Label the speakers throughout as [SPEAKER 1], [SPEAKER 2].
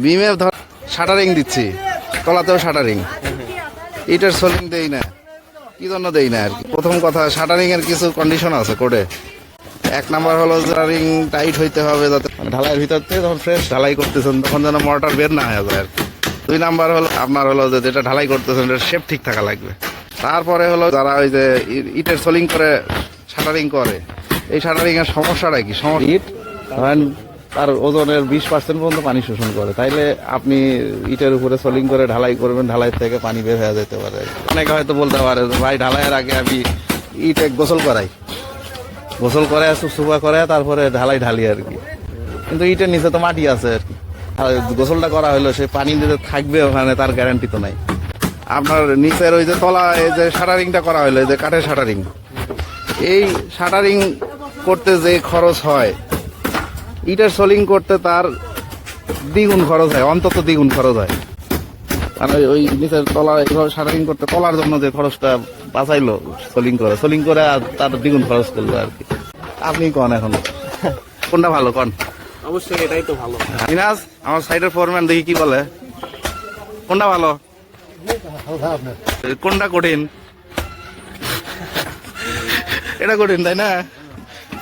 [SPEAKER 1] বিমে ধর শাটারিং দিচ্ছি। তলাতেও শাটারিং। ইটের সোলিং দেই না। কি জন্য দেই না আর কি? প্রথম কথা শাটারিং এর কিছু কন্ডিশন আছে কোডে এক নাম্বার হলো শাটারিং টাইট হইতে হবে যাতে মানে ঢালাইয়ের ভিতর থেকে যখন ফ্রেশ ঢালাই করতেছেন, তখন যেন মর্টার বের না হয়ে যায় আর। দুই নাম্বার হলো, আপনার হলো যে যেটা ঢালাই করতেছেন এটার শেপ ঠিক থাকা লাগবে। তারপরে হলো যারা ওই যে ইটের সোলিং করে, শাটারিং করে, এই শাটারিং এর সমস্যাটা কি? সমস্যা ইট তার ওজনের বিশ পার্সেন্ট পর্যন্ত পানি শোষণ করে। তাইলে আপনি ইটের উপরে সোলিং করে ঢালাই করবেন ঢালাই থেকে পানি বের হয়ে যেতে পারে। অনেকে হয়তো বলতে পারে ভাই, ঢালাইয়ের আগে আমি ইটে গোসল করাই। গোসল করে সুপা করে, তারপরে ঢালাই ঢালি আর কি। কিন্তু ইটের নিচে তো মাটি আছে আর কি। গোসলটা করা হলো সে পানি দিতে থাকবে ওখানে, তার গ্যারান্টি তো নাই। আপনার নিচের ওই যে তলা এই যে শাটারিংটা করা হলো যে কাঠের শাটারিং। এই শাটারিং করতে যে খরচ হয় ইটের সোলিং করতে তার দ্বিগুণ খরচ হয় অন্তত দ্বিগুণ খরচ হয়। আর ওই- নিচের তলা এইভাবে শাটারিং করতে তলার জন্য যে খরচটা বাঁচাইলো সোলিং করে সোলিং করে আর তার দ্বিগুণ খরচ করল আর কি। আপনি কন এখন? কোনটা ভালো কন?
[SPEAKER 2] অবশ্যই এটাই তো ভালো।
[SPEAKER 1] মিনাজ আমার সাইডের ফোরম্যান দেখি কি বলে? কোনটা ভালো? কোনটা কঠিন? এটা কঠিন তাই না?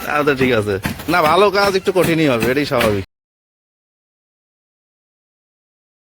[SPEAKER 1] আচ্ছা ঠিক আছে। না ভালো কাজ একটু কঠিনই হবে এটাই স্বাভাবিক।